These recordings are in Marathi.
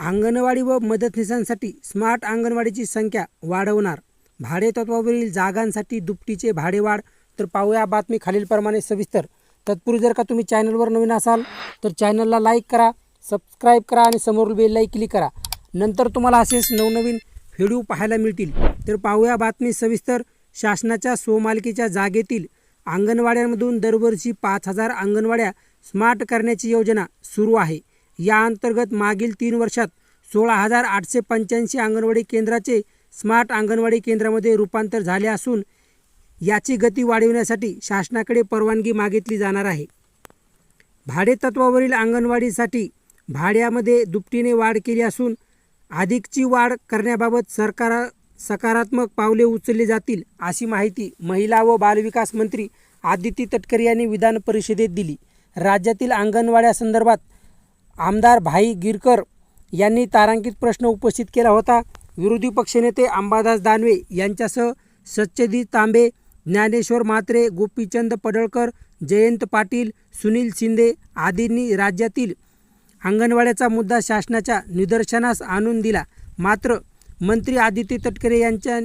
अंगणवाडी व मदतनीसांसाठी स्मार्ट अंगणवाडीची संख्या वाढवणार. भाडेतत्वावरील जागांसाठी दुपटीचे भाडेवाढ तर पाहूया बातमी खालीलप्रमाणे सविस्तर. तत्पूर्वी जर का तुम्ही चॅनलवर नवीन असाल तर चॅनलला लाईक करा सबस्क्राईब करा आणि समोरील बेललाही क्लिक करा. नंतर तुम्हाला असेच नवनवीन व्हिडिओ पाहायला मिळतील. तर पाहूया बातमी सविस्तर. शासनाच्या स्वमालकीच्या जागेतील अंगणवाड्यांमधून दरवर्षी पाच हजार अंगणवाड्या स्मार्ट करण्याची योजना सुरू आहे. या अंतर्गत मागील तीन वर्षात सोळा हजार आठशे पंच्याऐंशी अंगणवाडी केंद्राचे स्मार्ट अंगणवाडी केंद्रामध्ये रूपांतर झाले असून याची गती वाढविण्यासाठी शासनाकडे परवानगी मागितली जाणार आहे. भाडेतत्वावरील अंगणवाडीसाठी भाड्यामध्ये दुपटीने वाढ केली असून अधिकची वाढ करण्याबाबत सरकार सकारात्मक पावले उचलली जातील अशी माहिती महिला व बालविकास मंत्री आदिती तटकरे यांनी विधान परिषदेत दिली. राज्यातील अंगणवाड्यासंदर्भात आमदार भाई गिरकर यांनी तारांकित प्रश्न उपस्थित केला होता. विरोधी पक्षनेते अंबादास दानवे यांच्यासह सत्यजित तांबे ज्ञानेश्वर म्हात्रे गोपीचंद पडळकर जयंत पाटील सुनील शिंदे आदींनी राज्यातील अंगणवाड्याचा मुद्दा शासनाच्या निदर्शनास आणून दिला. मात्र मंत्री आदित्य तटकरे यांच्या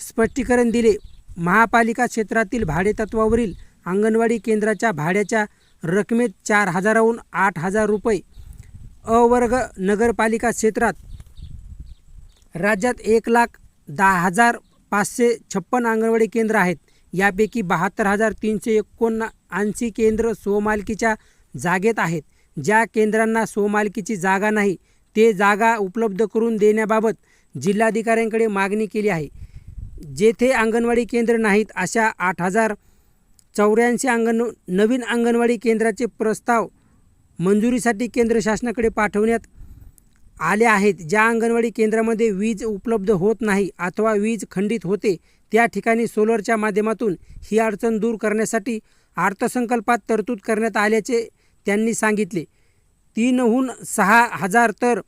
स्पष्टीकरण दिले. महापालिका क्षेत्रातील भाडेतत्वावरील अंगणवाडी केंद्राच्या भाड्याच्या रकमेत चार हजाराहून आठ हजार रुपये अवर्ग नगरपालिका क्षेत्रात राज्यात एक लाख दहा हजार पाचशे छप्पन अंगणवाडी केंद्र आहेत. यापैकी बहात्तर हजार तीनशे एकोणऐंशी केंद्र स्वमालकीच्या जागेत आहेत. ज्या केंद्रांना स्वमालकीची जागा नाही ते जागा उपलब्ध करून देण्याबाबत जिल्हाधिकाऱ्यांकडे मागणी केली आहे. जेथे अंगणवाडी केंद्र नाहीत अशा आठ हजार चौऱ्याऐंशी अंगण नवीन अंगणवाडी केंद्राचे प्रस्ताव मंजुरीसाठी केंद्र शासनाकडे पाठवण्यात आले आहेत. ज्या अंगणवाडी केंद्रामध्ये वीज उपलब्ध होत नाही अथवा वीज खंडित होते त्या ठिकाणी सोलरच्या माध्यमातून ही अडचण दूर करण्यासाठी अर्थसंकल्पात तरतूद करण्यात आल्याचे त्यांनी सांगितले. तीनहून सहा हजार तर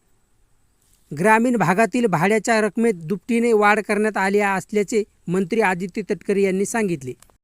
ग्रामीण भागातील भाड्याच्या रकमेत दुपटीने वाढ करण्यात आली असल्याचे मंत्री आदित्य तटकरे यांनी सांगितले.